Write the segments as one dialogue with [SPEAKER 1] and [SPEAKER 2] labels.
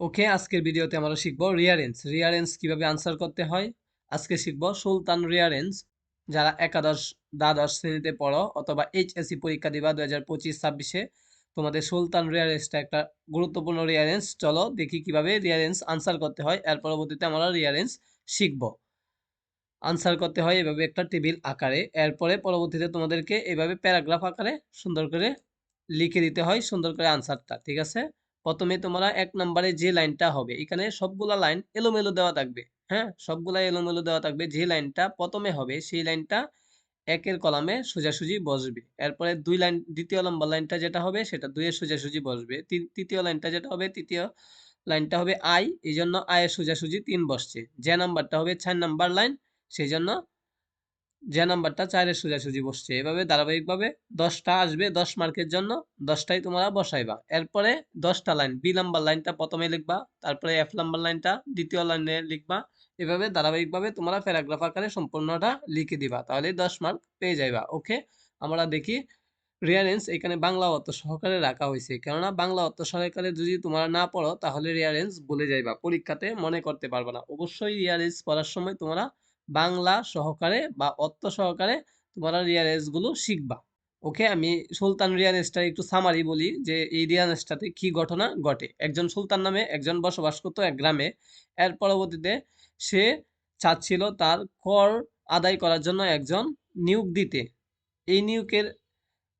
[SPEAKER 1] ওকে, আজকের ভিডিওতে আমরা শিখব রিয়ারেন্স রিয়ারেন্স কীভাবে আনসার করতে হয়? আজকে শিখব সুলতান রিয়ারেন্স যারা একাদশ, দ্বাদশ শ্রেণীতে পড়ো অথবা এইচএসসি পরীক্ষা দিবা দু হাজার পঁচিশ, ছাব্বিশে, তোমাদের সুলতান রিয়ারেন্সটা একটা গুরুত্বপূর্ণ রিয়ারেন্স চলো দেখি কীভাবে রিয়ারেন্স আনসার করতে হয়। এর পরবর্তীতে আমরা রিয়ারেন্স শিখব। আনসার করতে হয় এভাবে একটা টেবিল আকারে। এরপরে পরবর্তীতে তোমাদেরকে এভাবে প্যারাগ্রাফ আকারে সুন্দর করে লিখে দিতে হয় সুন্দর করে আনসারটা ঠিক আছে? প্রথমে তোমরা এক নম্বরে যে লাইনটা হবে, এখানে সবগুলা লাইন এলোমেলো দেওয়া থাকবে। হ্যাঁ? সবগুলা এলোমেলো দেওয়া থাকবে, যে লাইনটা প্রথমে হবে, সেই লাইনটা একের কলামে সোজাসুজি বসবে। এরপরে দুই লাইন, দ্বিতীয় নম্বর লাইনটা যেটা হবে, সেটা দুইয়ের সোজাসুজি বসবে। তৃতীয় লাইনটা যেটা হবে, তৃতীয় লাইনটা হবে আই এই জন্য আয়ের সোজাসুজি তিন বসছে। যে নাম্বারটা হবে চার নাম্বার লাইন সেই জন্য যে নাম্বারটা চারের সোজাসুজি বসছে। এভাবে ধারাবাহিকভাবে দশটা আসবে, দশ মার্কের জন্য দশটাই তোমরা বসাইবা। এরপরে দশটা লাইন বি নাম্বার লাইনটা প্রথমে লিখবা, তারপরে এফ নাম্বার লাইনটা দ্বিতীয় লাইনে লিখবা। এভাবে ধারাবাহিকভাবে তোমরা প্যারাগ্রাফ আকারে সম্পূর্ণটা লিখে দিবা, তাহলে দশ মার্ক পেয়ে যাইবা ওকে আমরা দেখি রিয়ারেন্স এখানে বাংলা অর্থ সহকারে রাখা হয়েছে, কেননা বাংলা অর্থ সহকারে যদি তোমরা না পড়ো, তাহলে রিয়ারেন্স বলে যাইবা, পরীক্ষাতে মনে করতে পারবে না। অবশ্যই রিয়ারেন্স পড়ার সময় তোমরা বাংলা সহকারে বা অর্থ সহকারে তোমরা রিয়ারেন্সগুলো শিখবা। ওকে আমি সুলতান রিয়ানেসটা একটু সামারি বলি যে এই রিয়ানেসটাতে কি ঘটনা ঘটে। একজন সুলতান নামে একজন বসবাস করতো এক গ্রামে। এর পরবর্তীতে সে চাচ্ছিল তার কর আদায় করার জন্য একজন নিয়োগ দিতে। এই নিয়োগের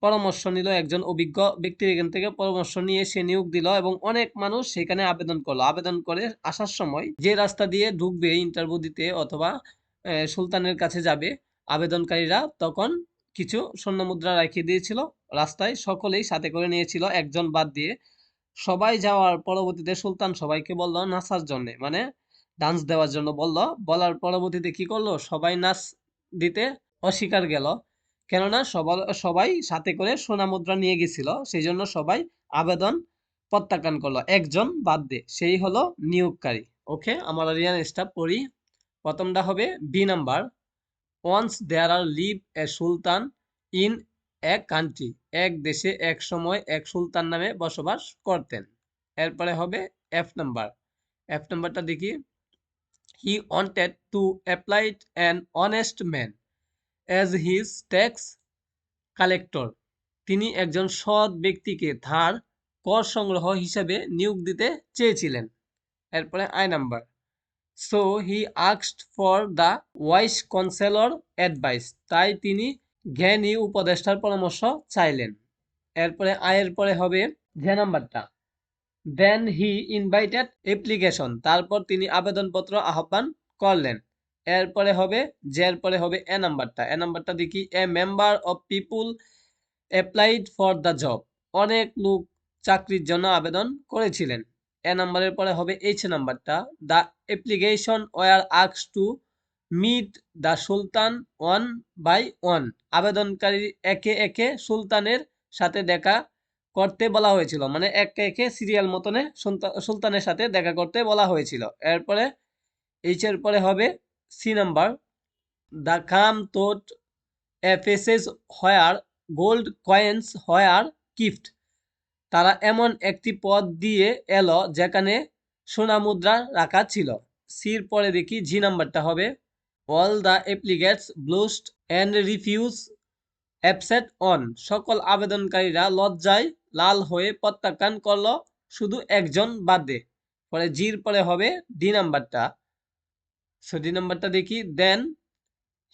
[SPEAKER 1] পরামর্শ নিল একজন অভিজ্ঞ ব্যক্তির এখান থেকে পরামর্শ নিয়ে সে নিয়োগ দিল এবং অনেক মানুষ সেখানে আবেদন করল। আবেদন করে আসার সময় যে রাস্তা দিয়ে ঢুকবে ইন্টারভিউ দিতে অথবা সুলতানের কাছে যাবে। আবেদনকারীরা তখন কিছু স্বর্ণ মুদ্রা রাখিয়ে দিয়েছিল। রাস্তায় সকলেই সাথে করে নিয়েছিল, একজন বাদ দিয়ে। সবাই যাওয়ার পরবর্তীতে সুলতান সবাইকে বলল নাচার জন্য। মানে ডান্স দেওয়ার জন্য বলল। বলার পরবর্তীতে কি করল? সবাই নাচ দিতে অস্বীকার গেল। কেননা সবার সবাই সাথে করে সোনা মুদ্রা নিয়ে গেছিল। সেই জন্য সবাই আবেদন প্রত্যাখ্যান করল। একজন বাদ দিয়ে। সেই হলো নিয়োগকারী। ওকে, আমরা রিয়ান স্টাফ পড়ি। প্রথমটা হবে B number. Once there are live a sultan in এক কান্ট্রি এক দেশে এক সময় এক সুলতান নামে বসবাস করতেন। এরপরে হবে এফ নাম্বার। এফ নাম্বারটা দেখি। He wanted to apply an honest man as his tax collector তিনি একজন সৎ ব্যক্তিকে ধার, কর সংগ্রহ হিসাবে নিয়োগ দিতে চেয়েছিলেন। এরপরে I number. So he আক্সড for the wise counsellor advice তাই তিনি জ্ঞানী উপদেষ্টার পরামর্শ চাইলেন। এরপরে, আয়ের পরে হবে যে নাম্বারটা। দেন হি ইনভাইটেড অ্যাপ্লিকেশন তারপর তিনি আবেদনপত্র আহ্বান করলেন। এরপরে হবে জের পরে হবে এ নাম্বারটা। এ নাম্বারটা দেখি a member of people applied for the job অনেক লোক চাকরির জন্য আবেদন করেছিলেন। এ নাম্বারের পরে হবে এইচ নাম্বারটা the application were আক্স to meet the sultan one by one আবেদনকারী একে একে সুলতানের সাথে দেখা করতে বলা হয়েছিল। মানে একে একে সিরিয়াল মতনে সুলতা- সুলতানের সাথে দেখা করতে বলা হয়েছিল। এরপরে এইচ এর পরে হবে C number the came to the offices where gold coins where gift তারা এমন একটি পথ দিয়ে এলো যেখানে সোনা মুদ্রা রাখা ছিল। সির পরে দেখি জি নাম্বারটা হবে। All the applicants blushed and refuse upset on. সকল আবেদনকারীরা লজ্জায় লাল হয়ে প্রত্যাখ্যান করল, শুধু একজন বাদে পরে জির পরে হবে ডি নাম্বারটা। সো ডি নাম্বারটা দেখি, then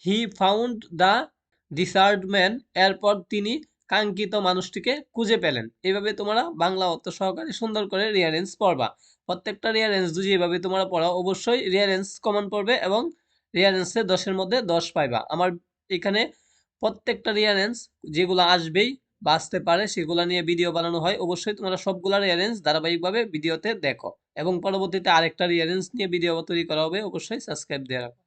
[SPEAKER 1] he found the desired man এরপর তিনি কাঙ্ক্ষিত মানুষটিকে খুঁজে পেলেন। এইভাবে তোমরা বাংলা অর্থ সহকারে সুন্দর করে রিয়ারেন্স পড়বা। প্রত্যেকটা রিয়ারেন্স যদি এভাবে তোমরা পড়ো, অবশ্যই রিয়ারেন্স কমন পড়বে এবং রিয়ারেন্সে দশের মধ্যে দশ পাইবা। আমার এখানে প্রত্যেকটা রিয়ারেন্স যেগুলো আসবেই বাঁচতে পারে সেগুলো নিয়ে ভিডিও বানানো হয়। অবশ্যই তোমরা সবগুলা রিয়ারেন্স ধারাবাহিকভাবে ভিডিওতে দেখো এবং পরবর্তীতে আরেকটা রিয়ারেন্স নিয়ে ভিডিও তৈরি করা হবে। অবশ্যই সাবস্ক্রাইব দিয়ে রাখো।